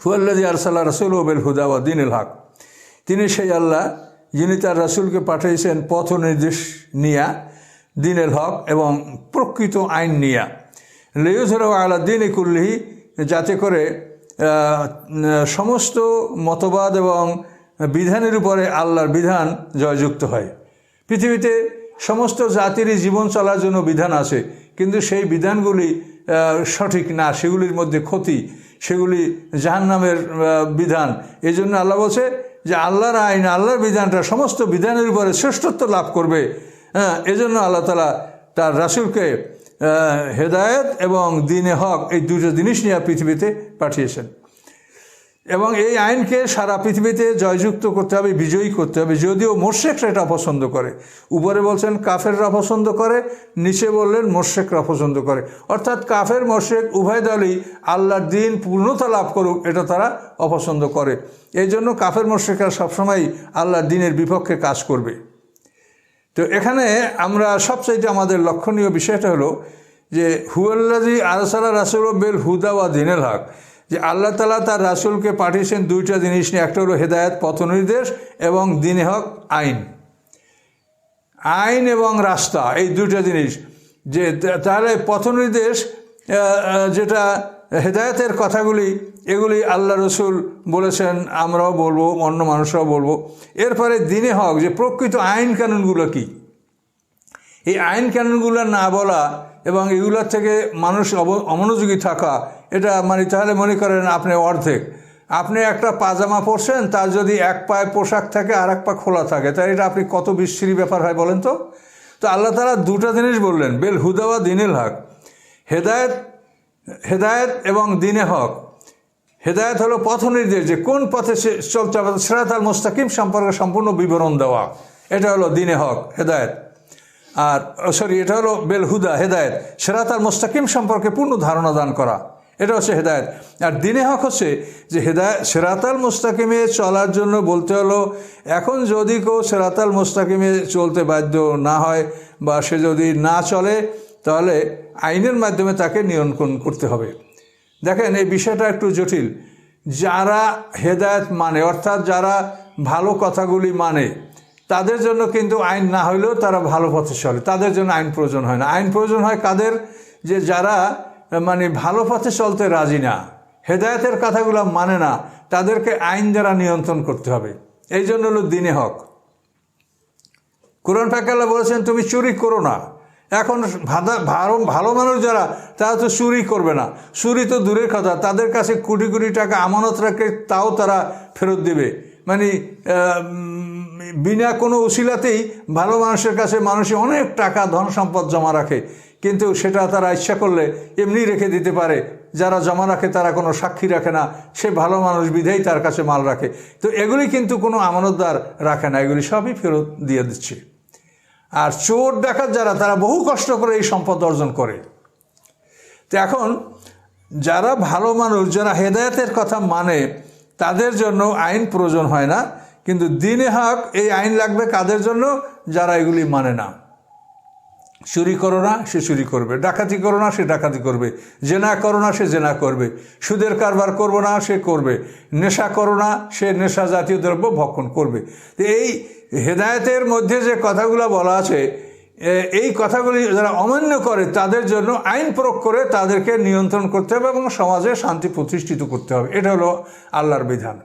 হুয়াল্লাদি আরসাল্লাহ রসুল ওবেল হুদা ওয়া দিন হক। তিনি সেই আল্লাহ যিনি তার রসুলকে পাঠিয়েছেন পথ নির্দেশ নিয়া দিনের হক এবং প্রকৃত আইন নিয়া। লেউজর আলা দিন কুল্লিহি, যাতে করে সমস্ত মতবাদ এবং বিধানের উপরে আল্লাহর বিধান জয়যুক্ত হয়। পৃথিবীতে সমস্ত জাতিরই জীবন চলার জন্য বিধান আছে, কিন্তু সেই বিধানগুলি সঠিক না, সেগুলির মধ্যে ক্ষতি সেগুলি জাহান্নামের বিধান। এই জন্য আল্লাহ বলছে যে আল্লাহর আইন, আল্লাহর বিধানটা সমস্ত বিধানের উপরে শ্রেষ্ঠত্ব লাভ করবে। হ্যাঁ এজন্য আল্লাহ তালা তার রাসুলকে হেদায়ত এবং দিনে হক এই দুটো জিনিস নিয়ে পৃথিবীতে পাঠিয়েছেন। এবং এই আইনকে সারা পৃথিবীতে জয়যুক্ত করতে হবে, বিজয়ী করতে হবে। যদিও মোর্শেকরা এটা পছন্দ করে। উপরে বলছেন, কাফেররা পছন্দ করে, নিচে বললেন, মোর্শেকরা পছন্দ করে। অর্থাৎ কাফের, মোর্শেক, উভয় দলই আল্লাহর দিন পূর্ণতা লাভ করুক, এটা তারা অপছন্দ করে। এই জন্য কাফের, মোর্শেকরা সবসময় আল্লাহর দিনের বিপক্ষে কাজ করবে। তো এখানে আমরা সবচাইতে আমাদের লক্ষণীয় বিষয়টা হলো যে হুয়াল্লাজি আরসালা রাসুল বেল হুদা ওয়া দিনের হক যে আল্লাহ তালা তার রাসুলকে পাঠিয়েছেন দুইটা জিনিস নিয়ে। একটা হলো হেদায়ত পথনির্দেশ এবং দিনে হক আইন। আইন এবং রাস্তা, এই দুইটা জিনিস। যে তাহলে পথনির্দেশ যেটা হেদায়তের কথাগুলি, এগুলি আল্লাহ রসুল বলেছেন, আমরাও বলব, অন্য মানুষরাও বলব। এরপরে দিনে হক, যে প্রকৃত আইন কানুনগুলো কী? এই আইন কানুনগুলো না বলা এবং এগুলোর থেকে মানুষ অমনোযোগী থাকা এটা মানে তাহলে মনে করেন আপনি অর্ধেক। আপনি একটা পাজামা পরছেন, তার যদি এক পায়ে পোশাক থাকে আর এক পা খোলা থাকে তাই এটা আপনি কত বিশ্রী ব্যাপার হয় বলেন তো? তো আল্লাহ তালা দুটো জিনিস বললেন, বেল হুদাওয়া দিনেল হক। হেদায়ত হেদায়ত এবং দিনে হক। হেদায়ত হলো পথ নির্দেশ, যে কোন পথে সে চলতে হবে, সেরাত আল মোস্তাকিম সম্পর্কে সম্পূর্ণ বিবরণ দেওয়া। এটা হলো দিনে হক, হেদায়ত। আর সরি, এটা হলো বেলহুদা হেদায়ত। সেরাত আল মোস্তাকিম সম্পর্কে পূর্ণ ধারণা দান করা। এটা হচ্ছে হেদায়ত। আর দিনে হক হচ্ছে যে হেদায় সেরাতাল মুস্তাকিমে চলার জন্য বলতে হলো, এখন যদি কেউ সেরাতাল মুস্তাকিমে চলতে বাধ্য না হয় বা সে যদি না চলে, তাহলে আইনের মাধ্যমে তাকে নিয়ন্ত্রণ করতে হবে। দেখেন, এই বিষয়টা একটু জটিল। যারা হেদায়ত মানে অর্থাৎ যারা ভালো কথাগুলি মানে তাদের জন্য কিন্তু আইন না হইলেও তারা ভালো পথে চলে। তাদের জন্য আইন প্রয়োজন হয় না। আইন প্রয়োজন হয় কাদের? যে যারা মানে ভালো পথে চলতে রাজি না। হেদায়তের কথাগুলো মানে না। তাদেরকে আইন দ্বারা নিয়ন্ত্রণ করতে হবে। এই জন্য হলো দিনে হক। কোরআন পাকাল্লা বলেছেন, তুমি চুরি করো না। এখন ভালো ভালো মানুষ যারা, তারা তো চুরি করবে না। চুরি তো দূরের কথা। তাদের কাছে কোটি কোটি টাকা আমানত রাখে তাও তারা ফেরত দেবে। মানে বিনা কোনো উশিলাতেই ভালো মানুষের কাছে মানুষে অনেক টাকা ধন সম্পদ জমা রাখে। কিন্তু সেটা তারা ইচ্ছা করলে এমনি রেখে দিতে পারে। যারা জমা রাখে তারা কোনো সাক্ষী রাখে না। সে ভালো মানুষ বিধেই তার কাছে মাল রাখে। তো এগুলি কিন্তু কোনো আমানতদার রাখে না। এগুলি সবই ফেরত দিয়ে দিচ্ছে। আর চোর ডাকাত যারা, তারা বহু কষ্ট করে এই সম্পদ অর্জন করে। তো এখন যারা ভালো মানুষ, যারা হেদায়তের কথা মানে তাদের জন্য আইন প্রয়োজন হয় না। কিন্তু দিনে হক, এই আইন লাগবে কাদের জন্য? যারা এগুলি মানে না। চুরি করো না, সে চুরি করবে। ডাকাতি করো না, সে ডাকাতি করবে। জেনা করো না, সে জেনা করবে। সুদের কারবার করব না, সে করবে। নেশা করো না, সে নেশা জাতীয় দ্রব্য ভক্ষণ করবে। তো এই হেদায়েতের মধ্যে যে কথাগুলো বলা আছে এই কথাগুলি যারা অমান্য করে, তাদের জন্য আইন প্রয়োগ করে তাদেরকে নিয়ন্ত্রণ করতে হবে এবং সমাজে শান্তি প্রতিষ্ঠিত করতে হবে। এটা হলো আল্লাহর বিধান।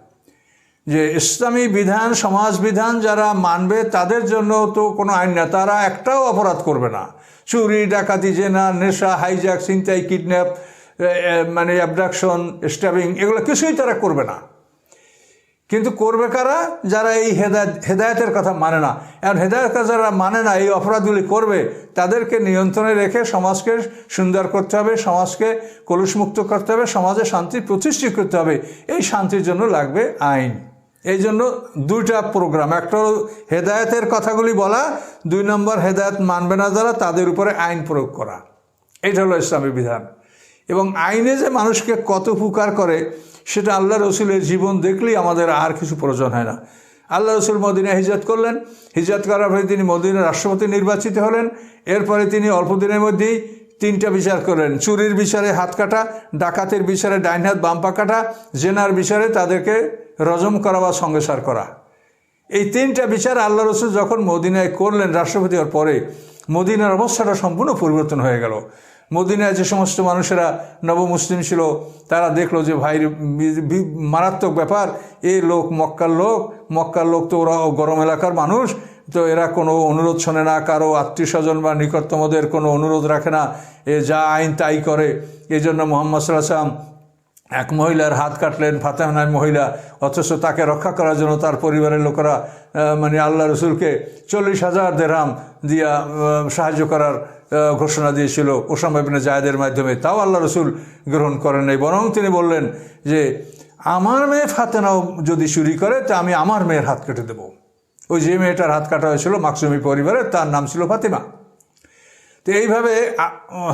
যে ইসলামী বিধান, সমাজ বিধান যারা মানবে তাদের জন্য তো কোনো আইন না, তারা একটাও অপরাধ করবে না। চুরি, ডাকাতি, জেনা, নেশা হাইজ্যাক ছিনতাই কিডন্যাপ মানে অ্যাবডাকশন স্টাবিং এগুলো কিছুই তারা করবে না। কিন্তু করবে কারা? যারা এই হেদায়ত, হেদায়তের কথা মানে না। এখন হেদায়ত যারা মানে না, এই অপরাধগুলি করবে, তাদেরকে নিয়ন্ত্রণে রেখে সমাজকে সুন্দর করতে হবে, সমাজকে কলুষমুক্ত করতে হবে, সমাজে শান্তি প্রতিষ্ঠিত করতে হবে। এই শান্তির জন্য লাগবে আইন। এই জন্য দুইটা প্রোগ্রাম একটা হেদায়তের কথাগুলি বলা, দুই নম্বর হেদায়ত মানবে না যারা, তাদের উপরে আইন প্রয়োগ করা। এটা হলো ইসলামী বিধান। এবং আইনে যে মানুষকে কত উপকার করে, সেটা আল্লাহ রসুলের জীবন দেখলেই আমাদের আর কিছু প্রয়োজন হয় না। আল্লাহ রসুল মদিনা হিজরত করলেন। হিজরত করার পরে তিনি মদিনার রাষ্ট্রপতি নির্বাচিত হলেন। এরপরে তিনি অল্প দিনের মধ্যেই তিনটা বিচার করলেন। চুরির বিচারে হাত কাটা, ডাকাতের বিচারে ডাইন হাত বাম পা কাটা, জেনার বিচারে তাদেরকে রজম করা বা সঙ্গেসার করা। এই তিনটা বিচার আল্লাহ রসুল যখন মদিনায় করলেন, রাষ্ট্রপতি হওয়ার পরে মদিনার অবস্থাটা সম্পূর্ণ পরিবর্তন হয়ে গেল। মদিনায় যে সমস্ত মানুষেরা নবমুসলিম ছিল, তারা দেখল যে ভাই মারাত্মক ব্যাপার। এই লোক মক্কার লোক মক্কার লোক তো ওরা গরম এলাকার মানুষ, তো এরা কোনো অনুরোধ শোনে না, কারও আত্মীয় স্বজন বা নিকটতমদের কোনো অনুরোধ রাখে না। এ যা আইন তাই করে। এই জন্য মোহাম্মদ সাল্লাম এক মহিলার হাত কাটলেন ফাতেমানায় মহিলা, অথচ তাকে রক্ষা করার জন্য তার পরিবারের লোকেরা মানে আল্লাহ রসুলকে চল্লিশ হাজার দেরাম দিয়া সাহায্য করার ঘোষণা দিয়েছিল ওসামা ইবনে জায়দের মাধ্যমে। তাও আল্লাহ রসুল গ্রহণ করেন নাই, বরং তিনি বললেন যে, আমার মেয়ে ফাতেনাও যদি চুরি করে, তা আমি আমার মেয়ের হাত কেটে দেব। ওই যে মেয়েটার হাত কাটা হয়েছিল মাকসুমি পরিবারের, তার নাম ছিল ফাতেমা। তো এইভাবে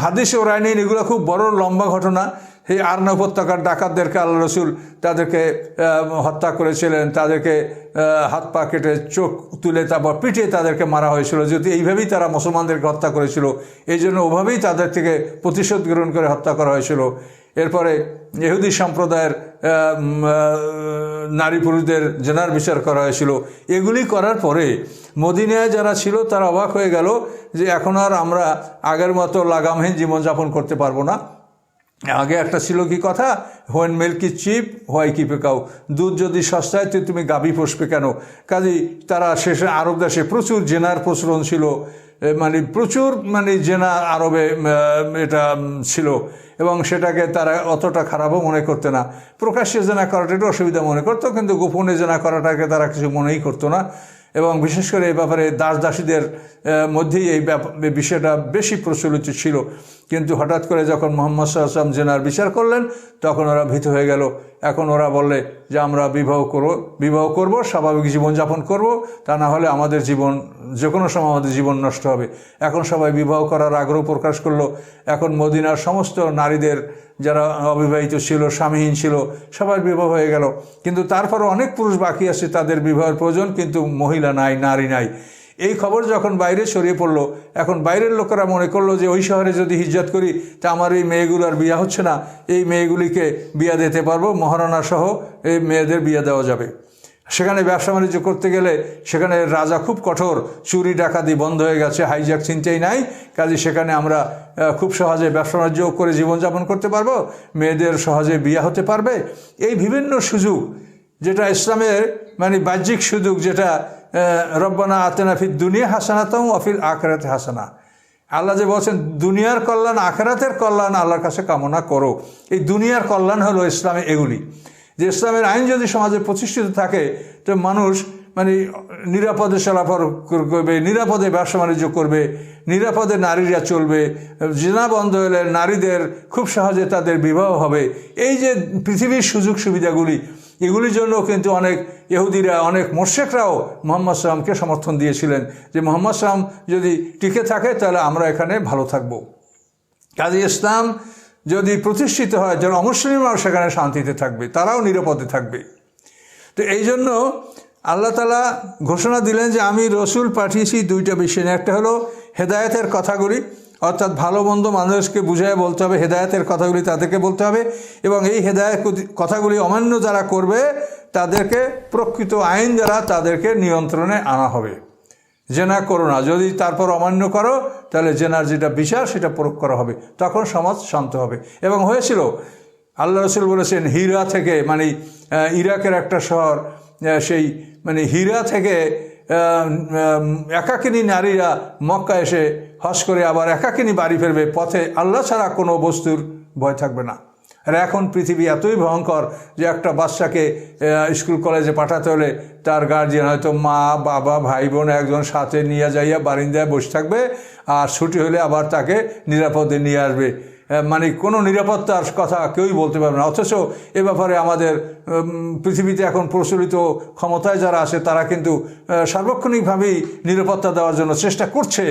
হাদিসে রায়নীন এগুলো খুব বড় লম্বা ঘটনা। সেই আর্ন উপত্যকার ডাকাতদেরকে আল্লাহ রসুল তাদেরকে হত্যা করেছিলেন, তাদেরকে হাত পা কেটে চোখ তুলে তারপর পিটিয়ে তাদেরকে মারা হয়েছিল। যদি এইভাবেই তারা মুসলমানদেরকে হত্যা করেছিল, এই জন্য ওভাবেই তাদের থেকে প্রতিশোধ গ্রহণ করে হত্যা করা হয়েছিল। এরপরে ইহুদি সম্প্রদায়ের নারী পুরুষদের জেনার বিচার করা হয়েছিল। এগুলি করার পরে মদিনায় যারা ছিল তারা অবাক হয়ে গেল যে এখন আর আমরা আগের মতো লাগামহীন জীবনযাপন করতে পারব না। আগে একটা ছিল কি কথা? হোয়েন মিল্ক চিপ, হোয়াই কি পেকাও দুধ যদি সস্তায়, তো তুমি গাবি পোষবে কেন? কাজেই তারা শেষে আরব দেশে প্রচুর জেনার প্রচলন ছিল। মানে প্রচুর মানে জেনা আরবে এটা ছিল। এবং সেটাকে তারা অতটা খারাপও মনে করতে না। প্রকাশ্যে জেনা করাটা একটু অসুবিধা মনে করতো, কিন্তু গোপনে জেনা করাটাকে তারা কিছু মনেই করতো না। এবং বিশেষ করে এই ব্যাপারে দাস দাসীদের মধ্যেই এই বিষয়টা বেশি প্রচলিত ছিল। কিন্তু হঠাৎ করে যখন মোহাম্মদ সাল্লাম জেনার বিচার করলেন, তখন ওরা ভীত হয়ে গেল। এখন ওরা বললে যে, আমরা বিবাহ করব বিবাহ করব, স্বাভাবিক জীবনযাপন করব। তা না হলে আমাদের জীবন যে কোনো সময় আমাদের জীবন নষ্ট হবে। এখন সবাই বিবাহ করার আগ্রহ প্রকাশ করল। এখন মদিনার সমস্ত নারীদের যারা অবিবাহিত ছিল, স্বামীহীন ছিল সবার বিবাহ হয়ে গেল। কিন্তু তারপরও অনেক পুরুষ বাকি আছে তাদের বিবাহের প্রয়োজন, কিন্তু মহিলা নাই, নারী নাই। এই খবর যখন বাইরে ছড়িয়ে পড়ল, এখন বাইরের লোকেরা মনে করল যে, ওই শহরে যদি হিজ্জত করি, তা আমার এই মেয়েগুলোর বিয়া হচ্ছে না। এই মেয়েগুলিকে বিয়া দিতে পারব মহারানা সহ এই মেয়েদের বিয়া দেওয়া যাবে। সেখানে ব্যবসা বাণিজ্য করতে গেলে সেখানে রাজা খুব কঠোর, চুরি, ডাকাতি বন্ধ হয়ে গেছে হাইজ্যাক চিন্তাই নাই, কাজে সেখানে আমরা খুব সহজে ব্যবসা বাণিজ্য করে জীবনযাপন করতে পারব, মেয়েদের সহজে বিয়া হতে পারবে। এই বিভিন্ন সুযোগ যেটা ইসলামের মানে বাহ্যিক সুযোগ যেটা রব্বানা আতেনাফি দুনিয়া হাসানাতম অফিল আখরাতে হাসানা। আল্লাহ যে বলছেন, দুনিয়ার কল্যাণ আখেরাতের কল্যাণ আল্লাহর কাছে কামনা করো। এই দুনিয়ার কল্যাণ হলো ইসলামে এগুলি। যে ইসলামের আইন যদি সমাজে প্রতিষ্ঠিত থাকে, তো মানুষ মানে নিরাপদে চলাফল করবে, নিরাপদে ব্যবসা বাণিজ্য করবে, নিরাপদে নারীরা চলবে, জেনা বন্ধ হলে নারীদের খুব সহজে তাদের বিবাহ হবে। এই যে পৃথিবীর সুযোগ সুবিধাগুলি, এগুলির জন্য কিন্তু অনেক ইহুদিরা, অনেক মোর্শেকরাও মোহাম্মদ সালামকে সমর্থন দিয়েছিলেন যে মোহাম্মদ সালাম যদি টিকে থাকে, তাহলে আমরা এখানে ভালো থাকব। কাজী ইসলাম যদি প্রতিষ্ঠিত হয়, যেন অমুসলিমরাও সেখানে শান্তিতে থাকবে, তারাও নিরাপদে থাকবে। তো এই জন্য আল্লাহ তালা ঘোষণা দিলেন যে, আমি রসুল পাঠিয়েছি দুইটা বিষয় একটা হলো হেদায়তের কথাগুলি, অর্থাৎ ভালো মন্দ মানুষকে বুঝায় বলতে হবে, হেদায়তের কথাগুলি তাদেরকে বলতে হবে, এবং এই হেদায়ত কথাগুলি অমান্য যারা করবে, তাদেরকে প্রকৃত আইন যারা তাদেরকে নিয়ন্ত্রণে আনা হবে। জেনা করো না। যদি তারপর অমান্য করো, তাহলে জেনার যেটা বিচার, সেটা প্রয়োগ করা হবে। তখন সমাজ শান্ত হবে। এবং হয়েছিল, আল্লাহ রসুল বলেছেন, হীরা থেকে মানে ইরাকের একটা শহর সেই মানে হীরা থেকে একাকিনী নারীরা মক্কা এসে হস করে আবার একাকিনী বাড়ি ফেরবে। পথে আল্লাহ ছাড়া কোনো বস্তুর ভয় থাকবে না। আর এখন পৃথিবী এতই ভয়ঙ্কর যে একটা বাচ্চাকে স্কুল কলেজে পাঠাতে হলে তার গার্জিয়ান হয়তো মা, বাবা, ভাই বোন একজন সাথে নিয়ে যাইয়া বারিন্দায় বসে থাকবে আর ছুটি হলে আবার তাকে নিরাপদে নিয়ে আসবে। মানে কোনো নিরাপত্তার কথা কেউই বলতে পারবে না। অথচ এ ব্যাপারে আমাদের পৃথিবীতে এখন প্রচলিত ক্ষমতায় যারা আছে তারা কিন্তু সার্বক্ষণিকভাবেই নিরাপত্তা দেওয়ার জন্য চেষ্টা করছে।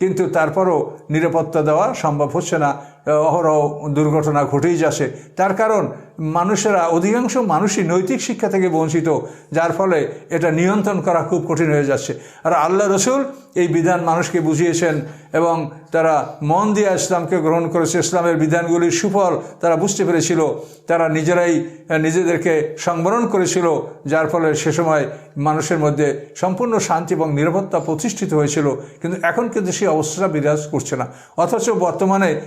কিন্তু তারপরও নিরাপত্তা দেওয়া সম্ভব হচ্ছে না। অহরহ দুর্ঘটনা ঘটেই যাচ্ছে। তার কারণ মানুষেরা, অধিকাংশ মানুষই নৈতিক শিক্ষা থেকে বঞ্চিত, যার ফলে এটা নিয়ন্ত্রণ করা খুব কঠিন হয়ে যাচ্ছে। আর আল্লাহ রসুল এই বিধান মানুষকে বুঝিয়েছেন এবং তারা মন দিয়ে ইসলামকে গ্রহণ করেছে। ইসলামের বিধানগুলির সুফল তারা বুঝতে পেরেছিল। তারা নিজেরাই, নিজেদেরকে সংবরণ করেছিল, যার ফলে সে সময় মানুষের মধ্যে সম্পূর্ণ শান্তি এবং নিরাপত্তা প্রতিষ্ঠিত হয়েছিল। কিন্তু এখন কিন্তু সেই অবস্থাটা বিরাজ করছে না। অথচ বর্তমানে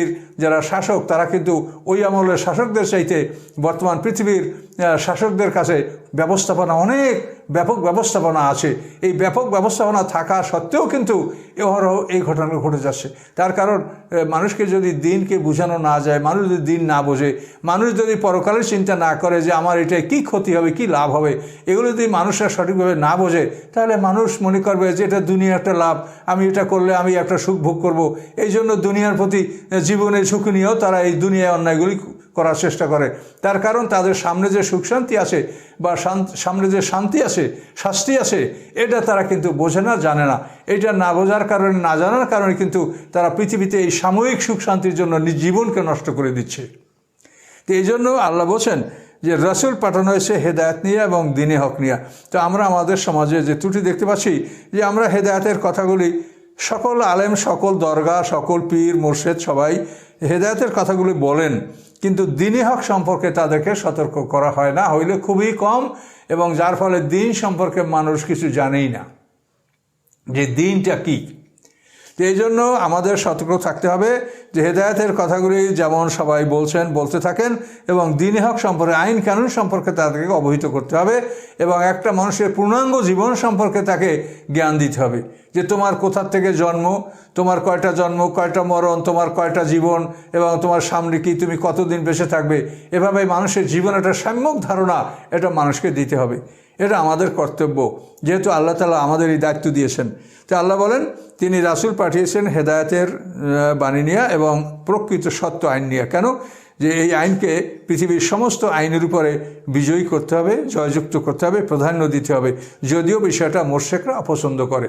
পৃথিবীর যারা শাসক তারা কিন্তু ওই আমলের শাসকদের চাইতে বর্তমান পৃথিবীর শাসকদের কাছে ব্যবস্থাপনা, অনেক ব্যাপক ব্যবস্থাপনা আছে। এই ব্যাপক ব্যবস্থাপনা থাকা সত্ত্বেও কিন্তু এহরহ এই ঘটনাগুলো ঘটে যাচ্ছে। তার কারণ মানুষকে যদি দিনকে বোঝানো না যায়, মানুষ যদি দিন না বোঝে, মানুষ যদি পরকালের চিন্তা না করে যে আমার এটায় কী ক্ষতি হবে, কি লাভ হবে, এগুলো যদি মানুষরা সঠিকভাবে না বোঝে, তাহলে মানুষ মনে করবে যে এটা দুনিয়া একটা লাভ, আমি এটা করলে আমি একটা সুখ ভোগ করব। এই জন্য দুনিয়ার প্রতি জীবনের ঝুঁকি নিয়েও তারা এই দুনিয়ায় অন্যায়গুলি করার চেষ্টা করে। তার কারণ, তাদের সামনে যে সুখ শান্তি আছে বা সামনে যে শান্তি আছে শাস্তি আছে এটা তারা কিন্তু বোঝে না, জানে না। এটা না বোঝার কারণে, না জানার কারণে কিন্তু তারা পৃথিবীতে এই সাময়িক সুখ শান্তির জন্য জীবনকে নষ্ট করে দিচ্ছে। তো এই জন্য আল্লাহ বলছেন যে, রসুল পাঠানো হয়েছে হেদায়ত নিয়ে এবং দিনে হক নিয়ে। তো আমরা আমাদের সমাজে যে ত্রুটি দেখতে পাচ্ছি, যে আমরা হেদায়তের কথাগুলি সকল আলেম, সকল দরগা, সকল পীর, মোর্শেদ সবাই হেদায়তের কথাগুলি বলেন। কিন্তু দিনী হক সম্পর্কে তাদেরকে সতর্ক করা হয় না, হইলে খুবই কম এবং যার ফলে দিন সম্পর্কে মানুষ কিছু জানেই না। যে দিনটা কী? এই জন্য আমাদের সতর্ক থাকতে হবে যে হেদায়তের কথাগুলি যেমন সবাই বলছেন, বলতে থাকেন এবং দিন হক সম্পর্কে, আইন কানুন সম্পর্কে তাদেরকে অবহিত করতে হবে এবং একটা মানুষের পূর্ণাঙ্গ জীবন সম্পর্কে তাকে জ্ঞান দিতে হবে। যে তোমার কোথার থেকে জন্ম, তোমার কয়টা জন্ম, কয়টা মরণ, তোমার কয়টা জীবন, এবং তোমার সামনে কি তুমি কতদিন বেঁচে থাকবে, এভাবে মানুষের জীবন একটা সাম্যক ধারণা এটা মানুষকে দিতে হবে। এটা আমাদের কর্তব্য। যেহেতু আল্লাহ তালা আমাদের এই দায়িত্ব দিয়েছেন। তো আল্লাহ বলেন, তিনি রাসুল পাঠিয়েছেন হেদায়তের বাণী নিয়ে এবং প্রকৃত সত্য আইন নিয়ে। কেন? যে এই আইনকে পৃথিবীর সমস্ত আইনের উপরে বিজয়ী করতে হবে, জয়যুক্ত করতে হবে, প্রাধান্য দিতে হবে। যদিও বিষয়টা মোর্শেকরা অপছন্দ করে।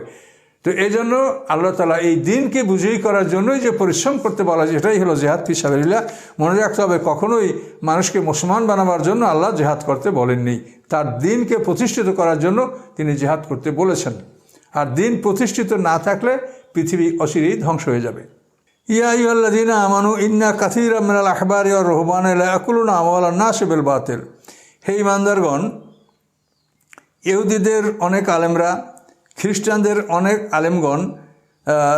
তো এই জন্য আল্লাহ তালা এই দিনকে বুঝেই করার জন্যই যে পরিশ্রম করতে বলা যেটাই হলো জেহাদ ফি সাবিল্লা মনে রাখতে হবে, কখনোই মানুষকে মুসলমান বানাবার জন্য আল্লাহ জেহাদ করতে বলেননি। তার দিনকে প্রতিষ্ঠিত করার জন্য তিনি জেহাদ করতে বলেছেন। আর দিন প্রতিষ্ঠিত না থাকলে পৃথিবী অচিরেই ধ্বংস হয়ে যাবে। ইয়া ইউল্লাদিনা আমানু ইন্না কাথির আমিনাল আখবর ইয়া রহমান আমল নাসেবেল বাতের হে ইমানদারগণ ইহুদিদের অনেক আলেমরা খ্রিস্টানদের অনেক আলেমগণ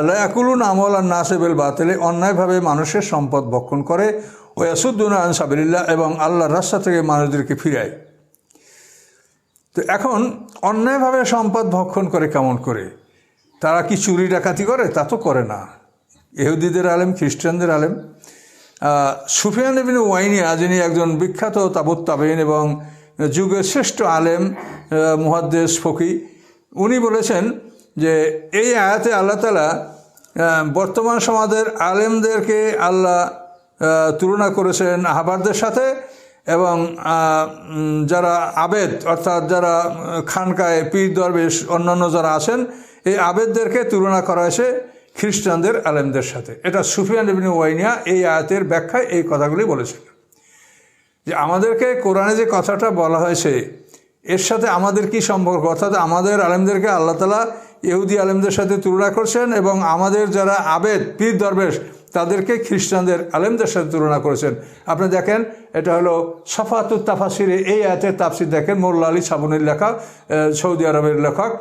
লয়াকুলুন আমল আর নাসেবেল বাতেলে, অন্যায়ভাবে মানুষের সম্পদ ভক্ষণ করে ও ইয়াসুদ্দুন আন সাবিল্লা এবং আল্লাহর রাস্তা থেকে মানুষদেরকে ফিরায়। তো এখন অন্যায়ভাবে সম্পদ ভক্ষণ করে কেমন করে? তারা কি চুরি ডাকাতি করে? তা তো করে না। এহুদিদের আলেম, খ্রিস্টানদের আলেম। সুফিয়ান এবিন ওয়াইনিয়া যিনি একজন বিখ্যাত তাবত তাবেন এবং যুগের শ্রেষ্ঠ আলেম মুহাদ্দেশ ফকি উনি বলেছেন যে এই আয়াতে আল্লাহ তালা বর্তমান সমাজের আলেমদেরকে আল্লাহ তুলনা করেছেন আহবারদের সাথে এবং যারা আবেদ, অর্থাৎ যারা খানকায় পীর দরবেশ, অন্যান্য যারা আছেন, এই আবেদদেরকে তুলনা করা হয়েছে খ্রিস্টানদের আলেমদের সাথে। এটা সুফিয়ান ইবিন ওয়াইনিয়া এই আয়াতের ব্যাখ্যায় এই কথাগুলি বলেছেন যে আমাদেরকে কোরআনে যে কথাটা বলা হয়েছে এর সাথে আমাদের কি সম্পর্ক? অর্থাৎ আমাদের আলেমদেরকে আল্লাহ তালা ইহুদি আলেমদের সাথে তুলনা করছেন এবং আমাদের যারা আবেদ, পীর, দরবেশ, তাদেরকে খ্রিস্টানদের আলেমদের সাথে তুলনা করেছেন। আপনি দেখেন, এটা হলো সফাতুত তাফাসিরে এই আয়াতের তাফসির দেখেন, মোল্লা আলী সাবনের লেখা সৌদি আরবের লেখক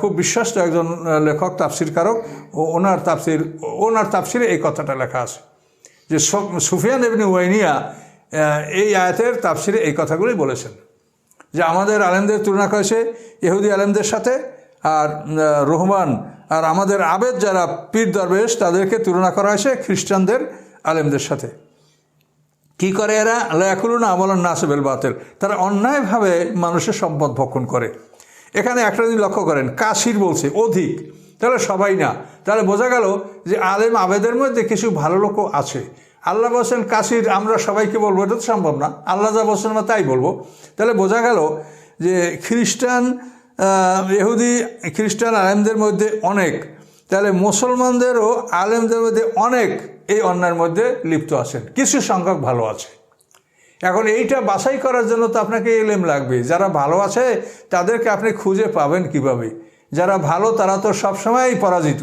খুব বিশ্বাস্ত একজন লেখক তাফসির কারক ও ওনার তাফসির, ওনার তাফসিরে এই কথাটা লেখা আছে যে সুফিয়ান এবিন ওয়াইনিয়া এই আয়াতের তাফসিরে এই কথাগুলি বলেছেন। যে আমাদের আলেমদের তুলনা করেছে ইহুদি আলেমদের সাথে, আর রহমান আর আমাদের আবেদ যারা পীর দরবেশ, তাদেরকে তুলনা করা হয়েছে খ্রিস্টানদের আলেমদের সাথে। কি করে এরা? লেখুলুন আমলান নাসেবেল বাতের তারা অন্যায়ভাবে মানুষের সম্পদ ভক্ষণ করে। এখানে একটা দিন লক্ষ্য করেন কাশির বলছে, অধিক। তাহলে সবাই না। তাহলে বোঝা গেল যে আলেম আবেদের মধ্যে কিছু ভালো লোকও আছে। আল্লাহ বলছেন, কাশির আমরা সবাইকে বলব। এটা তো সম্ভব না। আল্লাহ যা বলছেন আমরা তাই বলব। তাহলে বোঝা গেল যে খ্রিস্টান ইহুদি, খ্রিস্টান আলেমদের মধ্যে অনেক। তাহলে মুসলমানদেরও আলেমদের মধ্যে অনেক এই অন্যায়ের মধ্যে লিপ্ত আছেন। কিছু সংখ্যক ভালো আছে। এখন এইটা বাছাই করার জন্য তো আপনাকে এলেম লাগবে যারা ভালো আছে, তাদেরকে আপনি খুঁজে পাবেন কীভাবে? যারা ভালো, তারা তো সবসময়ই পরাজিত।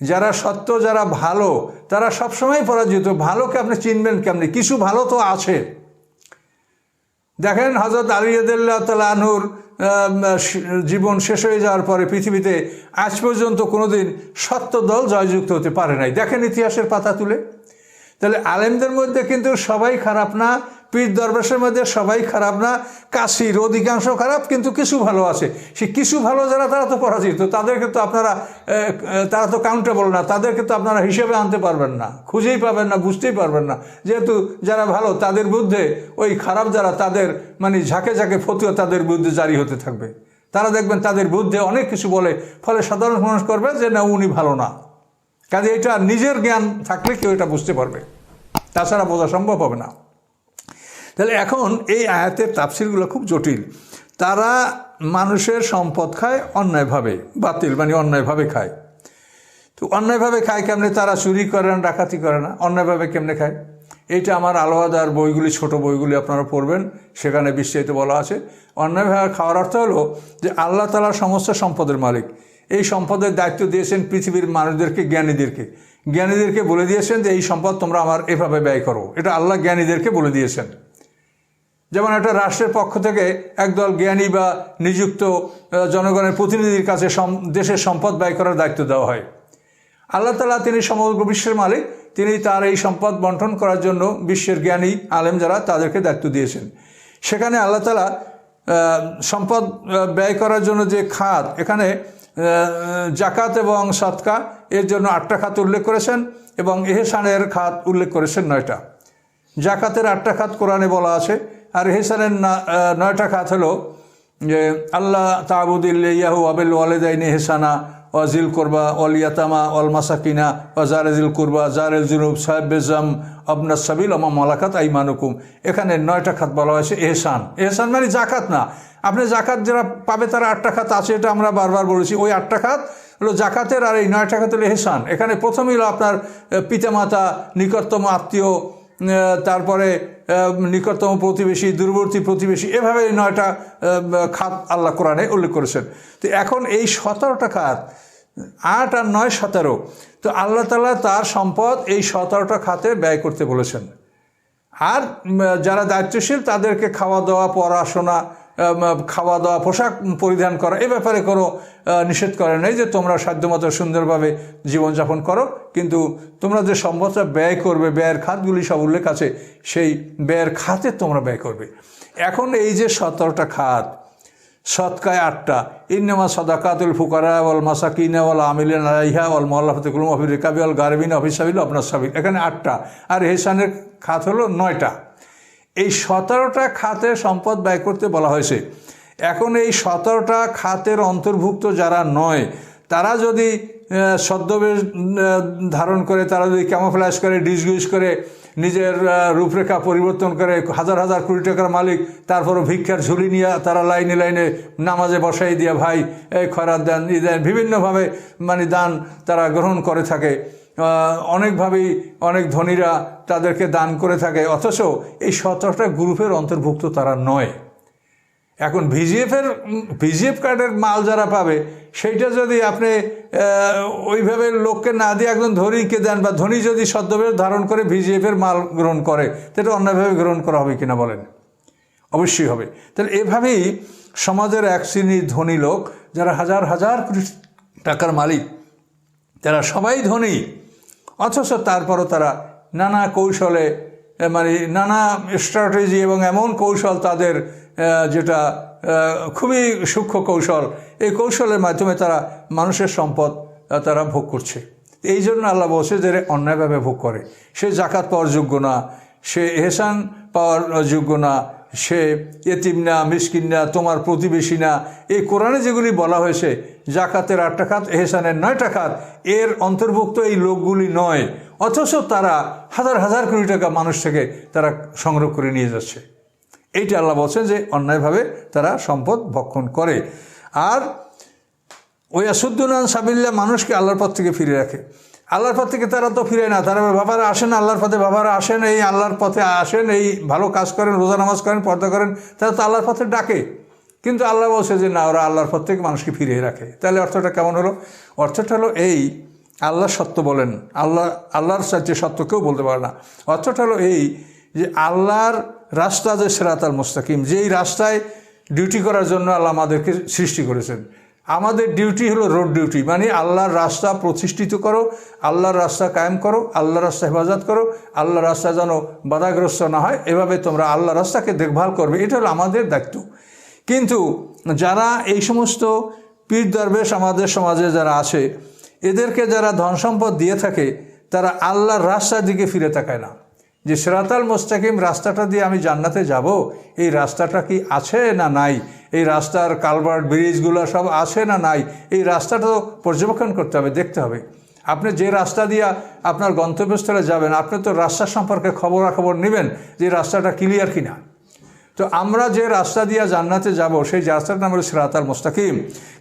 যারা সত্য, যারা ভালো, তারা সবসময় পরাজিত। ভালোকে আপনি চিনবেন কেমনি? কিছু ভালো তো আছে। দেখেন হজরত আলিয়াদুল্লাহ তালাহুর জীবন শেষ হয়ে যাওয়ার পরে পৃথিবীতে আজ পর্যন্ত কোনোদিন সত্য দল জয়যুক্ত হতে পারে নাই। দেখেন ইতিহাসের পাতা তুলে। তাহলে আলেমদের মধ্যে কিন্তু সবাই খারাপ না পীর দরবেশের মধ্যে সবাই খারাপ না, কাশির অধিকাংশ খারাপ, কিন্তু কিছু ভালো আছে। সে কিছু ভালো যারা, তারা তো পরাজিত। তাদেরকে তো আপনারা তারা তো কাউন্টেবল না। তাদেরকে তো আপনারা হিসেবে আনতে পারবেন না। খুঁজেই পাবেন না, বুঝতেই পারবেন না। যেহেতু যারা ভালো, তাদের বিরুদ্ধে ওই খারাপ যারা, তাদের মানে ঝাঁকে ঝাঁকে ফতুয়া তাদের বিরুদ্ধে জারি হতে থাকবে। তারা দেখবেন তাদের বিরুদ্ধে অনেক কিছু বলে, ফলে সাধারণ মানুষ করবে যে, না, উনি ভালো না। কাজে এটা নিজের জ্ঞান থাকলে কেউ এটা বুঝতে পারবে। তাছাড়া বোঝা সম্ভব হবে না। তাহলে এখন এই আয়াতের তাফসিরগুলো খুব জটিল। তারা মানুষের সম্পদ খায়, অন্যায়ভাবে, বাতিল মানে অন্যায়ভাবে খায়। তো অন্যায়ভাবে খায় কেমনে? তারা চুরি করে না, ডাকাতি করে না। অন্যায়ভাবে কেমনে খায়? এইটা আমার আলোয়াদার বইগুলি, ছোট বইগুলি আপনারা পড়বেন। সেখানে বিস্তারিত বলা আছে। অন্যায়ভাবে খাওয়ার অর্থ হলো যে আল্লাহ তালা সমস্ত সম্পদের মালিক। এই সম্পদের দায়িত্ব দিয়েছেন পৃথিবীর মানুষদেরকে, জ্ঞানীদেরকে। জ্ঞানীদেরকে বলে দিয়েছেন যে এই সম্পদ তোমরা আমার এভাবে ব্যয় করো। এটা আল্লাহ জ্ঞানীদেরকে বলে দিয়েছেন। যেমন একটা রাষ্ট্রের পক্ষ থেকে একদল জ্ঞানী বা নিযুক্ত জনগণের প্রতিনিধির কাছে দেশের সম্পদ ব্যয় করার দায়িত্ব দেওয়া হয়। আল্লাহ তালা তিনি সমগ্র বিশ্বের মালিক। তিনি তার এই সম্পদ বন্টন করার জন্য বিশ্বের জ্ঞানী, আলেম যারা, তাদেরকে দায়িত্ব দিয়েছেন। সেখানে আল্লাহ তালা সম্পদ ব্যয় করার জন্য যে খাত, এখানে জাকাত এবং সৎকা এর জন্য আটটা খাত উল্লেখ করেছেন এবং এহসানের খাত উল্লেখ করেছেন নয়টা। জাকাতের আটটা খাত কোরআনে বলা আছে। আর হেসানের নয়টা খাত হলো যে, আল্লাহ তাবুদিল্লাহু আবেল ওয়ালেদাইনি হেসানা ওয়াজিল করবা অল ইয়াতামা অল মাসাকিনা ও জারেজিল কুরবা জারেল জুনুব সাহেবেজাম আবনা সাবিল আমা মালাকাত আইমানুকুম। এখানে নয়টা খাত বলা হয়েছে এহসান। এহসান মানে জাকাত না। আপনি জাকাত যারা পাবে তারা আটটা খাত আছে, এটা আমরা বারবার বলেছি। ওই আটটা খাত হলো জাকাতের আর এই নয়টা খাত হলো এহসান। এখানে প্রথমেই হলো আপনার পিতামাতা, নিকটতম আত্মীয় তারপরে নিকটতম প্রতিবেশী, দূরবর্তী প্রতিবেশী, এভাবে নয়টা খাত আল্লাহ কোরআনে উল্লেখ করেছেন। তো এখন এই সতেরোটা খাত, আট আর নয় সতেরো, তো আল্লাহ তালা তার সম্পদ এই সতেরোটা খাতে ব্যয় করতে বলেছেন। আর যারা দায়িত্বশীল তাদেরকে খাওয়া দাওয়া পড়াশোনা খাওয়া দাওয়া পোশাক পরিধান করা, এ ব্যাপারে কোনো নিষেধ করে নেই যে তোমরা সাধ্যমতো সুন্দরভাবে জীবনযাপন করো। কিন্তু তোমরা যে সম্পদটা ব্যয় করবে, ব্যয়ের খাতগুলি সব উল্লেখ আছে, সেই ব্যয়ের খাতে তোমরা ব্যয় করবে। এখন এই যে সতেরোটা খাত, সৎকায় আটটা, ইন্নামা সদাকাতুল ফুকারা ওয়াল মাসাকিনা ওয়াল আমিলিন আলাইহা ওয়াল মোল্লাফতুকুলম অফির রেকাবি ওয়াল গারবিন অফিসাবিল আপনার সাবিল। এখানে আটটা, আর হেসানের খাত হলো নয়টা। এই সতেরোটা খাতে সম্পদ ব্যয় করতে বলা হয়েছে। এখন এই সতেরোটা খাতের অন্তর্ভুক্ত যারা নয়, তারা যদি সদ্যবেশ ধারণ করে, তারা যদি ক্যামোফ্ল্যাশ করে ডিসগুইস করে, নিজের রূপরেখা পরিবর্তন করে, হাজার হাজার কোটি টাকার মালিক, তারপরও ভিক্ষার ঝুলি নিয়ে তারা লাইনে লাইনে নামাজে বসাই দিয়ে ভাই, এই খরার দেন, ই দেন, বিভিন্নভাবে মানে দান তারা গ্রহণ করে থাকে। অনেকভাবেই অনেক ধনীরা তাদেরকে দান করে থাকে। অথচ এই সতেরোটা গ্রুপের অন্তর্ভুক্ত তারা নয়। এখন ভিজিএফের ভিজিএফ কার্ডের মাল যারা পাবে, সেইটা যদি আপনি ওইভাবে লোককে না দিয়ে একজন ধনীকে দেন বা ধনী যদি সদ্যবেশ ধারণ করে ভিজিএফের মাল গ্রহণ করে, সেটা অন্যভাবে গ্রহণ করা হবে কিনা বলেন? অবশ্যই হবে। তাহলে এভাবেই সমাজের এক শ্রেণির ধনী লোক, যারা হাজার হাজার কোটি টাকার মালিক, তারা সবাই ধনী। অথচ তারপরও তারা নানা কৌশলে মানে নানা স্ট্র্যাটেজি এবং এমন কৌশল তাদের যেটা খুবই সূক্ষ্ম কৌশল, এই কৌশলের মাধ্যমে তারা মানুষের সম্পদ তারা ভোগ করছে। এই জন্য আল্লাহ বলছে যে অন্যায়ভাবে ভোগ করে। সে জাকাত পাওয়ার যোগ্য না, সে এহসান পাওয়ার যোগ্য না সে এতিম না মিসকিন না তোমার প্রতিবেশী না এই কোরআনে যেগুলি বলা হয়েছে, জাকাতের আটটা খাত এহসানের নয়টা খাত এর অন্তর্ভুক্ত এই লোকগুলি নয়। অথচ তারা হাজার হাজার কোটি টাকা মানুষ থেকে তারা সংগ্রহ করে নিয়ে যাচ্ছে। এইটা আল্লাহ বলছেন যে, অন্যায়ভাবে তারা সম্পদ ভক্ষণ করে। আর ওই আসুদ্দুনান সাবিল্লা মানুষকে আল্লাহর পথ থেকে ফিরে রাখে। আল্লাহর পথ থেকে তারা তো ফিরে না। তারা বাবারা আসেন, আল্লাহর পথে বাবারা আসেন, এই আল্লাহর পথে আসেন, এই ভালো কাজ করেন, রোজা নামাজ করেন, পর্দা করেন। তারা তো আল্লাহর পথে ডাকে। কিন্তু আল্লাহ বলছে যে, না, ওরা আল্লাহর পথ থেকে মানুষকে ফিরিয়ে রাখে। তাহলে অর্থটা কেমন হলো? অর্থটা হলো এই, আল্লাহ সত্য বলেন। আল্লাহ, আল্লাহর সাথে সত্য কেউ বলতে পারে না। অর্থটা হলো এই যে, আল্লাহর রাস্তা যে সেরাতাল মোস্তাকিম, যেই রাস্তায় ডিউটি করার জন্য আল্লাহ আমাদেরকে সৃষ্টি করেছেন। আমাদের ডিউটি হলো রোড ডিউটি মানে আল্লাহর রাস্তা প্রতিষ্ঠিত করো, আল্লাহর রাস্তা কায়েম করো, আল্লাহর রাস্তা হেফাজত করো, আল্লাহর রাস্তা যেন বাধাগ্রস্ত না হয়, এভাবে তোমরা আল্লাহ রাস্তাকে দেখভাল করবে, এটা হলো আমাদের দায়িত্ব। কিন্তু যারা এই সমস্ত পীর দরবেশ আমাদের সমাজে যারা আছে, এদেরকে যারা ধন সম্পদ দিয়ে থাকে, তারা আল্লাহর রাস্তার দিকে ফিরে তাকায় না। যে সেরাতাল মোস্তাকিম রাস্তাটা দিয়ে আমি জান্নাতে যাব, এই রাস্তাটা কি আছে না নাই? এই রাস্তার কালভার্ট ব্রিজগুলো সব আছে না নাই? এই রাস্তাটা তো পর্যবেক্ষণ করতে হবে, দেখতে হবে। আপনি যে রাস্তা দিয়ে আপনার গন্তব্যস্থলে যাবেন, আপনি তো রাস্তা সম্পর্কে খবরাখবর নেবেন যে রাস্তাটা ক্লিয়ার কিনা। তো আমরা যে রাস্তা দিয়ে জান্নাতে যাব, সেই রাস্তার নাম হলো সিরাতাল মোস্তাকিম।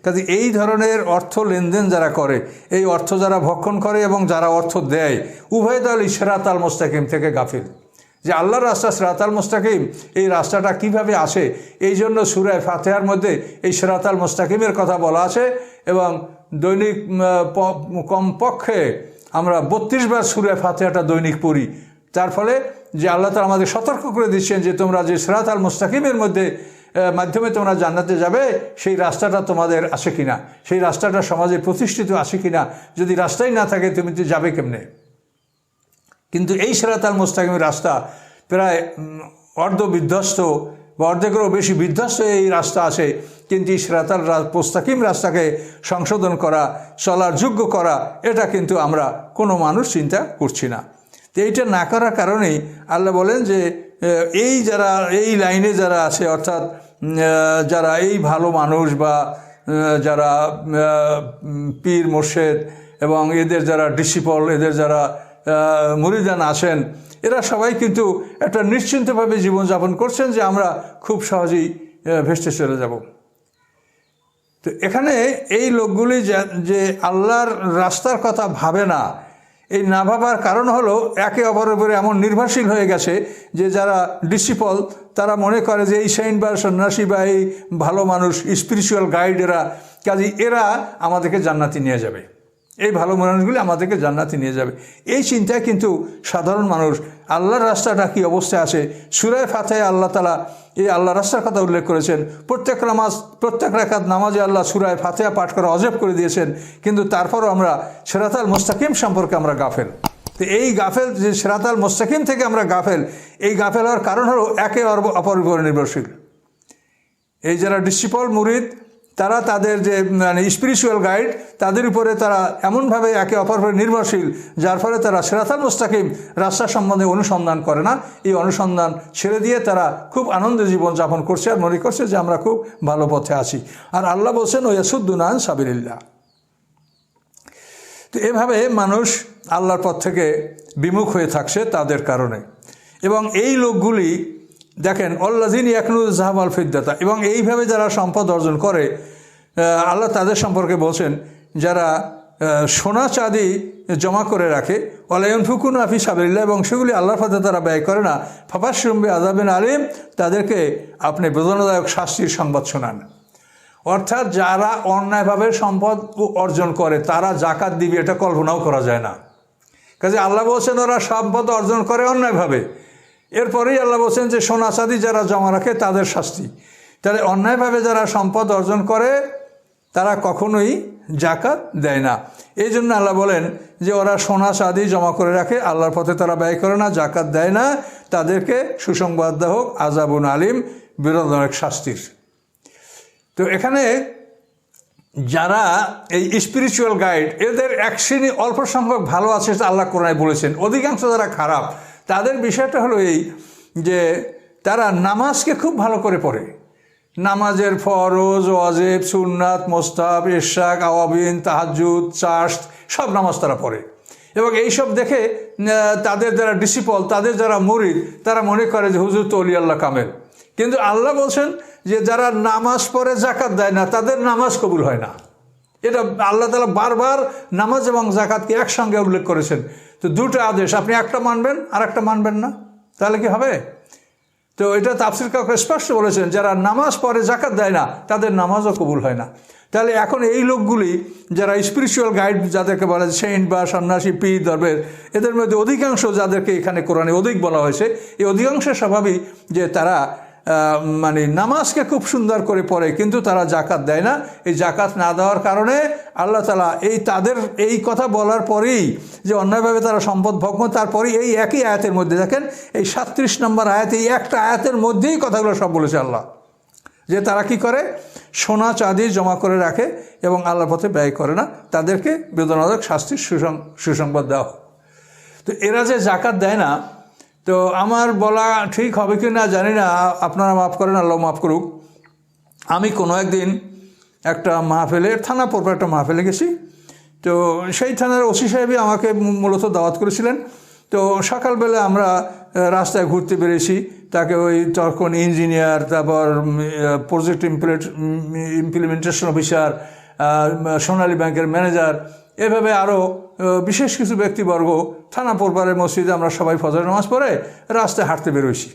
কাজে এই ধরনের অর্থ লেনদেন যারা করে, এই অর্থ যারা ভক্ষণ করে এবং যারা অর্থ দেয় উভয় দলই সিরাতাল মোস্তাকিম থেকে গাফিল। যে আল্লাহর রাস্তা সিরাতাল মোস্তাকিম, এই রাস্তাটা কীভাবে আসে, এই জন্য সুরায় ফাতেহার মধ্যে এই সিরাতাল মোস্তাকিমের কথা বলা আছে এবং দৈনিক কমপক্ষে আমরা বত্রিশ বার সুরায় ফাতেহাটা দৈনিক পড়ি। তার ফলে যে আল্লাহ তালা আমাদের সতর্ক করে দিচ্ছেন যে তোমরা যে সিরাত আল মুস্তাকিমের মধ্যে মাধ্যমে তোমরা জান্নাতে যাবে, সেই রাস্তাটা তোমাদের আছে কিনা? সেই রাস্তাটা সমাজে প্রতিষ্ঠিত আছে কিনা? যদি রাস্তাই না থাকে, তুমি তো যাবে কেমনে? কিন্তু এই সিরাত আল মুস্তাকিমের রাস্তা প্রায় অর্ধ বিধ্বস্ত বা অর্ধেকেরও বেশি বিধ্বস্ত এই রাস্তা আছে। কিন্তু এই সিরাতাল মুস্তাকিম রাস্তাকে সংশোধন করা, চলার যোগ্য করা, এটা কিন্তু আমরা কোনো মানুষ চিন্তা করছি না। তো এইটা না করার কারণেই আল্লাহ বলেন যে এই যারা, এই লাইনে যারা আছে, অর্থাৎ যারা এই ভালো মানুষ বা যারা পীর মোর্শেদ এবং এদের যারা ডিসিপল, এদের যারা মুরিদান আছেন, এরা সবাই কিন্তু একটা নিশ্চিন্তভাবে জীবনযাপন করছেন যে আমরা খুব সহজেই ভেসতে চলে যাব। তো এখানে এই লোকগুলি যে আল্লাহর রাস্তার কথা ভাবে না এই না ভাবার কারণ হলো একে অপরের উপরে এমন নির্ভরশীল হয়ে গেছে যে যারা ডিসিপল তারা মনে করে যে এই সাইন বা সন্ন্যাসী বা এই ভালো মানুষ স্পিরিচুয়াল গাইড এরা। কাজে এরা আমাদেরকে জান্নাতি নিয়ে যাবে। এই ভালো মানুষগুলি আমাদেরকে জান্নাতে নিয়ে যাবে। এই চিন্তায় কিন্তু সাধারণ মানুষ, আল্লাহর রাস্তাটা কী অবস্থায় আছে? সুরায় ফাতে আল্লাহ তালা এই আল্লাহ রাস্তার কথা উল্লেখ করেছেন। প্রত্যেক নামাজ, প্রত্যেক রেখাত নামাজে আল্লাহ সুরায় ফাতেহা পাঠ করা অজেব করে দিয়েছেন, কিন্তু তারপরও আমরা সেরাতাল মোস্তাকিম সম্পর্কে আমরা গাফেল। তো এই গাফেল, যে সেরাতাল মোস্তাকিম থেকে আমরা গাফেল, এই গাফেল হওয়ার কারণ হলো একে অপর উপর নির্ভরশীল। এই যারা ডিসিপল, মুরিদ তারা তাদের যে মানে স্পিরিচুয়াল গাইড তাদের উপরে তারা এমনভাবে একে অপর নির্ভরশীল, যার ফলে তারা সেরাতাল মুস্তাকিম, রাস্তা সম্বন্ধে অনুসন্ধান করে না। এই অনুসন্ধান ছেড়ে দিয়ে তারা খুব আনন্দে জীবনযাপন করছে আর মনে করছে যে আমরা খুব ভালো পথে আছি। আর আল্লাহ বলছেন ও ইয়াসুদ্দুনান সাবিরিল্লা তো এভাবে মানুষ আল্লাহর পথ থেকে বিমুখ হয়ে থাকছে তাদের কারণে। এবং এই লোকগুলি দেখেন অল্লাদিন ইয়াকনুল জাহাব আল ফিদ্দাতা, এবং এইভাবে যারা সম্পদ অর্জন করে আল্লাহ তাদের সম্পর্কে বলছেন, যারা সোনা চাঁদি জমা করে রাখে অলায়ন ফুকুন আফি সাবিল্লা এবং সেগুলি আল্লাহর পথে তারা ব্যয় করে না ফাফাস সম্বে আজাবিন আলিম, তাদেরকে আপনি বেদনাদায়ক শাস্তির সংবাদ শোনান। অর্থাৎ যারা অন্যায়ভাবে সম্পদ অর্জন করে, তারা জাকাত দিবে, এটা কল্পনাও করা যায় না। কাজে আল্লাহ বলছেন, ওরা সম্পদ অর্জন করে অন্যায়ভাবে। এরপরেই আল্লাহ বলছেন যে, সোনা চাঁদি যারা জমা রাখে তাদের শাস্তি। তাহলে অন্যায়ভাবে যারা সম্পদ অর্জন করে, তারা কখনোই জাকাত দেয় না। এই জন্য আল্লাহ বলেন যে, ওরা সোনা চাঁদি জমা করে রাখে, আল্লাহর পথে তারা ব্যয় করে না জাকাত দেয় না। তাদেরকে সুসংবাদ হোক আজাবুন আলিম বিরোধনের শাস্তির। তো এখানে যারা এই স্পিরিচুয়াল গাইড এদের এক শ্রেণি অল্প সংখ্যক ভালো আছে আল্লাহ কোরআনায় বলেছেন। অধিকাংশ যারা খারাপ তাদের বিষয়টা হলো এই যে তারা নামাজকে খুব ভালো করে পড়ে। নামাজের ফরজ, ওয়াজেব, সুন্নাত মোস্তাব ইশাক আওয়াবিন তাহাজুদ চাষ সব নামাজ তারা পড়ে। এবং এইসব দেখে তাদের যারা ডিসিপল, তাদের যারা মরিদ, তারা মনে করে যে হুজুর তো আল্লাহ কামেল। কিন্তু আল্লাহ বলছেন যে যারা নামাজ পড়ে জাকাত দেয় না, তাদের নামাজ কবুল হয় না। এটা আল্লাহ তালা বারবার নামাজ এবং জাকাতকে একসঙ্গে উল্লেখ করেছেন। তো দুটো আদেশ, আপনি একটা মানবেন আর একটা মানবেন না। তাহলে কি হবে? তো এটা তাফসির কাউকে স্পষ্ট বলেছেন, যারা নামাজ পড়ে জাকাত দেয় না, তাদের নামাজও কবুল হয় না। তাহলে এখন এই লোকগুলি, যারা স্পিরিচুয়াল গাইড যাদেরকে বলা যায় সেন্ট বা সন্ন্যাসী পি দরবের এদের মধ্যে অধিকাংশ যাদেরকে এখানে কোরআনে অধিক বলা হয়েছে, এই অধিকাংশ স্বাভাবিক যে তারা মানে নামাজকে খুব সুন্দর করে পড়ে, কিন্তু তারা জাকাত দেয় না। এই জাকাত না দেওয়ার কারণে আল্লাহ তালা এই তাদের এই কথা বলার পরেই যে অন্যায়ভাবে তারা সম্পদ ভগ্ন তারপরেই এই একই আয়াতের মধ্যে দেখেন, এই সাতত্রিশ নম্বর আয়াত, এই একটা আয়াতের মধ্যেই কথাগুলো সব বলেছে আল্লাহ। যে তারা কি করে? সোনা চাঁদি জমা করে রাখে এবং আল্লাহর পথে ব্যয় করে না। তাদেরকে বেদনাদায়ক শাস্তির সুসং, সুসংবাদ দেওয়া। তো এরা যে জাকাত দেয় না তো আমার বলা ঠিক হবে কি না জানি না, আপনারা মাফ করেন, আল্লাহ মাফ করুক। আমি কোনো একদিন একটা মাহফেলে, থানা পরপর একটা মাহফিলে গেছি। তো সেই থানার ওসি সাহেবই আমাকে মূলত দাওয়াত করেছিলেন। তো সকালবেলা আমরা রাস্তায় ঘুরতে বেরিয়েছি। তাকে ওই তখন ইঞ্জিনিয়ার, তারপর প্রজেক্ট ইমপ্লিমেন্টেশন অফিসার সোনালী ব্যাংকের ম্যানেজার এভাবে আরও বিশেষ কিছু ব্যক্তিবর্গ থানা পরবারের মসজিদে আমরা সবাই ফজর নামাজ পড়ে রাস্তায় হাঁটতে বেরোইছি।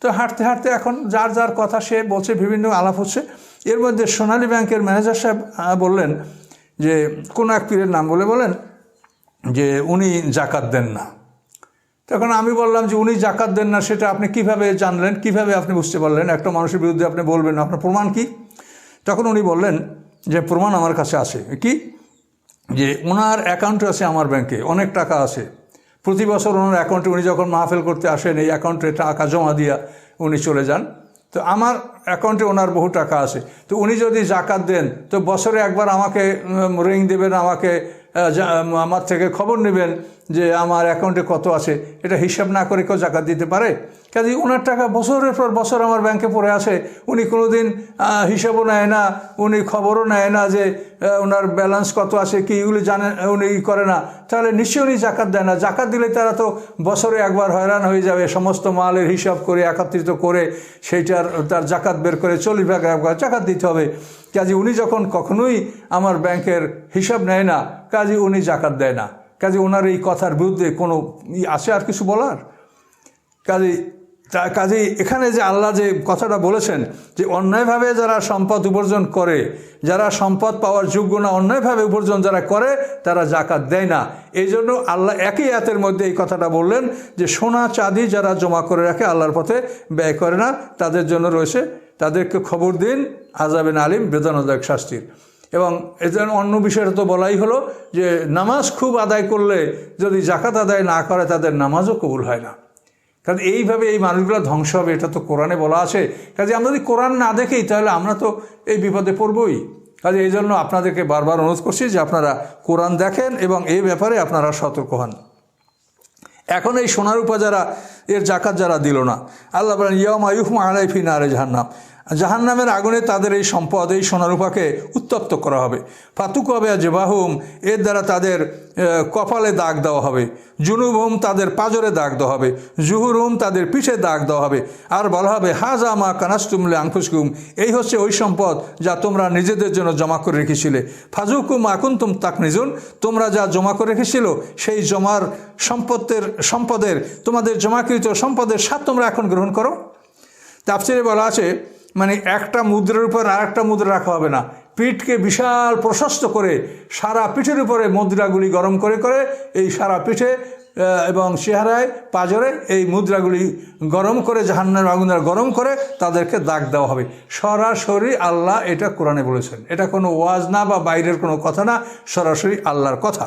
তো হাঁটতে হাঁটতে এখন যার যার কথা সে বলছে, বিভিন্ন আলাপ হচ্ছে। এর মধ্যে সোনালী ব্যাংকের ম্যানেজার সাহেব বললেন যে, কোন এক পীরের নাম বলে বলেন যে, উনি জাকাত দেন না। তখন আমি বললাম যে, উনি জাকাত দেন না, সেটা আপনি কীভাবে জানলেন, কীভাবে আপনি বুঝতে পারলেন? একটা মানুষের বিরুদ্ধে আপনি বলবেন আপনার প্রমাণ কি? তখন উনি বললেন যে, প্রমাণ আমার কাছে আছে। কি? যে, ওনার অ্যাকাউন্ট আছে আমার ব্যাংকে, অনেক টাকা আছে। প্রতি বছর ওনার অ্যাকাউন্টে উনি যখন মাহফেল করতে আসেন, এই অ্যাকাউন্টে টাকা জমা দিয়া উনি চলে যান। তো আমার অ্যাকাউন্টে ওনার বহু টাকা আছে। তো উনি যদি জাকাত দেন, তো বছরে একবার আমাকে রিং দেবেন, আমাকে আমার থেকে খবর নেবেন যে আমার অ্যাকাউন্টে কত আছে। এটা হিসাব না করে কেউ জাকাত দিতে পারে। কাজে ওনার টাকা বছরের পর বছর আমার ব্যাংকে পড়ে আছে। উনি কোনো দিন হিসাবও নেয় না, উনি খবরও নেয় না যে ওনার ব্যালেন্স কত আছে, কি এগুলি জানে, উনি করে না। তাহলে নিশ্চয়ই উনি জাকাত দেয় না। জাকাত দিলে তারা তো বছরে একবার হয়রান হয়ে যাবে। সমস্ত মালের হিসাব করে, একত্রিত করে সেইটার, তার জাকাত বের করে চল্লিশ ভাগ জাকাত দিতে হবে। কাজে উনি যখন কখনোই আমার ব্যাংকের হিসাব নেয় না, কাজে উনি জাকাত দেয় না। কাজে ওনার এই কথার বিরুদ্ধে কোনো আছে আর কিছু বলার? কাজে তা কাজেই এখানে যে আল্লাহ যে কথাটা বলেছেন যে অন্যায়ভাবে যারা সম্পদ উপার্জন করে, যারা সম্পদ পাওয়ার যোগ্য না, অন্যায়ভাবে উপার্জন যারা করে, তারা জাকাত দেয় না। এই জন্য আল্লাহ একই হাতের মধ্যে এই কথাটা বললেন যে সোনা চাঁদি যারা জমা করে রাখে আল্লাহর পথে ব্যয় করে না, তাদের জন্য রয়েছে তাদেরকে খবর দিন আজাবেন আলিম, বেদনাদায়ক শাস্তির। এবং এদের অন্য বিষয়টা তো বলাই হলো যে নামাজ খুব আদায় করলে যদি জাকাত আদায় না করে, তাদের নামাজও কবুল হয় না। কারণ এইভাবে এই মানুষগুলো ধ্বংস হবে, এটা তো কোরআনে বলা আছে। কাজে আমরা যদি কোরআন না দেখেই, তাহলে আমরা তো এই বিপদে পড়বই। কাজে এই জন্য আপনাদেরকে বারবার অনুরোধ করছি যে আপনারা কোরআন দেখেন এবং এই ব্যাপারে আপনারা সতর্ক হন। এখন এই সোনার উপা যারা এর জাকাত যারা দিল না, আল্লাহ বলেন ইয়ম আয়ুফ আলাইফি নারে জাহান্নাম। জাহান্নামের আগুনে তাদের এই সম্পদ, এই সোনারূপাকে উত্তপ্ত করা হবে। ফাতুক হবে জেবাহুম এর দ্বারা তাদের কপালে দাগ দেওয়া হবে। জুনুবহুম তাদের পাজরে দাগ দেওয়া হবে। জুহুরহুম তাদের পিঠে দাগ দেওয়া হবে। আর বলা হবে, হাজা মা কানাস্তুমলে আংফুসকুম এই হচ্ছে ওই সম্পদ যা তোমরা নিজেদের জন্য জমা করে রেখেছিলে। ফাজুকুম আকুন্তুম তাক নিজুন তোমরা যা জমা করে রেখেছিল, সেই জমার সম্পদের সম্পদের, তোমাদের জমাকৃত সম্পদের স্বাদ তোমরা এখন গ্রহণ করো। তাফসিরে বলা আছে মানে একটা মুদ্রার উপর আর একটা মুদ্রা রাখা হবে না। পিঠকে বিশাল প্রশস্ত করে সারা পিঠের উপরে মুদ্রাগুলি গরম করে করে এই সারা পিঠে এবং চেহারায়, পাজরে এই মুদ্রাগুলি গরম করে জাহান্নার আগুন দ্বারা গরম করে তাদেরকে দাগ দেওয়া হবে। সরাসরি আল্লাহ এটা কোরআনে বলেছেন। এটা কোনো ওয়াজ না বা বাইরের কোনো কথা না, সরাসরি আল্লাহর কথা।